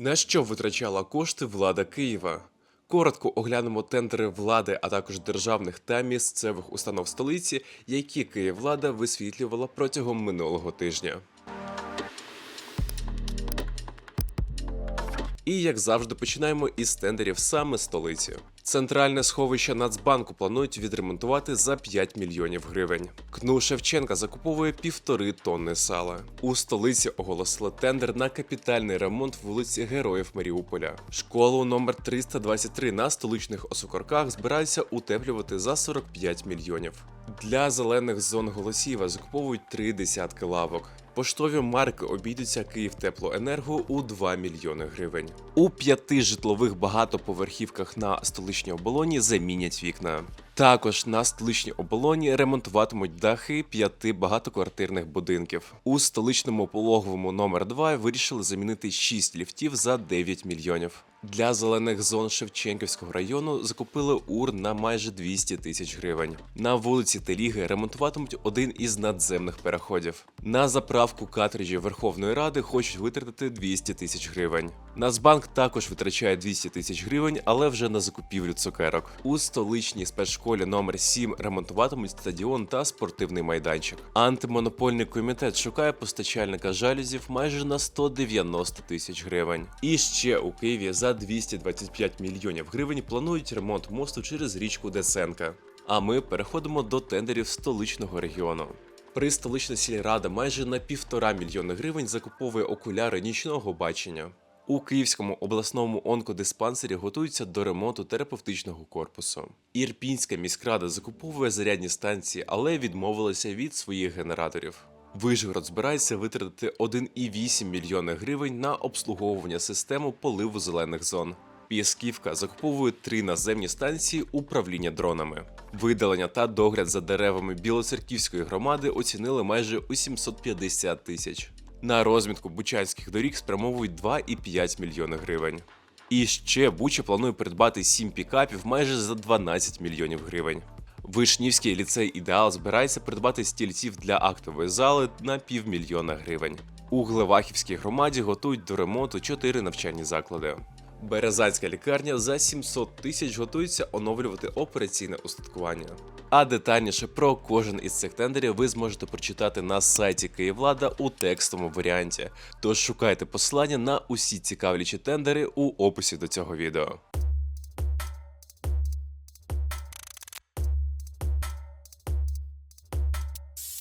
На що витрачала кошти влада Києва? Коротко оглянемо тендери влади, а також державних та місцевих установ столиці, які Київлада висвітлювала протягом минулого тижня. І як завжди, починаємо із тендерів саме столиці. Центральне сховище Нацбанку планують відремонтувати за 5 мільйонів гривень. КНУ Шевченка закуповує півтори тонни сала. У столиці оголосили тендер на капітальний ремонт вулиці Героїв Маріуполя. Школу номер 323 на столичних осокорках збираються утеплювати за 45 мільйонів. Для зелених зон Голосієва закуповують три десятки лавок. Поштові марки обійдуться Київтеплоенерго у 2 мільйони гривень. У п'яти житлових багатоповерхівках на столичній оболоні замінять вікна. Також на столичній оболоні ремонтуватимуть дахи п'яти багатоквартирних будинків. У столичному пологовому номер 2 вирішили замінити 6 ліфтів за 9 мільйонів. Для зелених зон Шевченківського району закупили ур на майже 200 тисяч гривень. На вулиці Теліги ремонтуватимуть один із надземних переходів. На заправку картриджів Верховної Ради хочуть витратити 200 тисяч гривень. Нацбанк також витрачає 200 тисяч гривень, але вже на закупівлю цукерок. У столичній спецшколі номер 7 ремонтуватимуть стадіон та спортивний майданчик. Антимонопольний комітет шукає постачальника жалюзів майже на 190 тисяч гривень. І ще у Києві за 225 мільйонів гривень планують ремонт мосту через річку Десенка. А ми переходимо до тендерів столичного регіону. Пристолична сільрада майже на півтора мільйони гривень закуповує окуляри нічного бачення. У Київському обласному онкодиспансері готуються до ремонту терапевтичного корпусу. Ірпінська міськрада закуповує зарядні станції, але відмовилася від своїх генераторів. Вишгород збирається витратити 1,8 мільйони гривень на обслуговування системи поливу зелених зон. Пісківка закуповує три наземні станції управління дронами. Видалення та догляд за деревами Білоцерківської громади оцінили майже у 750 тисяч. На розмітку бучанських доріг спрямовують 2,5 мільйони гривень. І ще Буча планує придбати 7 пікапів майже за 12 мільйонів гривень. Вишнівський ліцей Ідеал збирається придбати стільців для актової зали на півмільйона гривень. У Глевахівській громаді готують до ремонту 4 навчальні заклади. Березанська лікарня за 700 тисяч готується оновлювати операційне устаткування. А детальніше про кожен із цих тендерів ви зможете прочитати на сайті Київлада у текстовому варіанті. Тож шукайте посилання на усі цікавлячі тендери у описі до цього відео.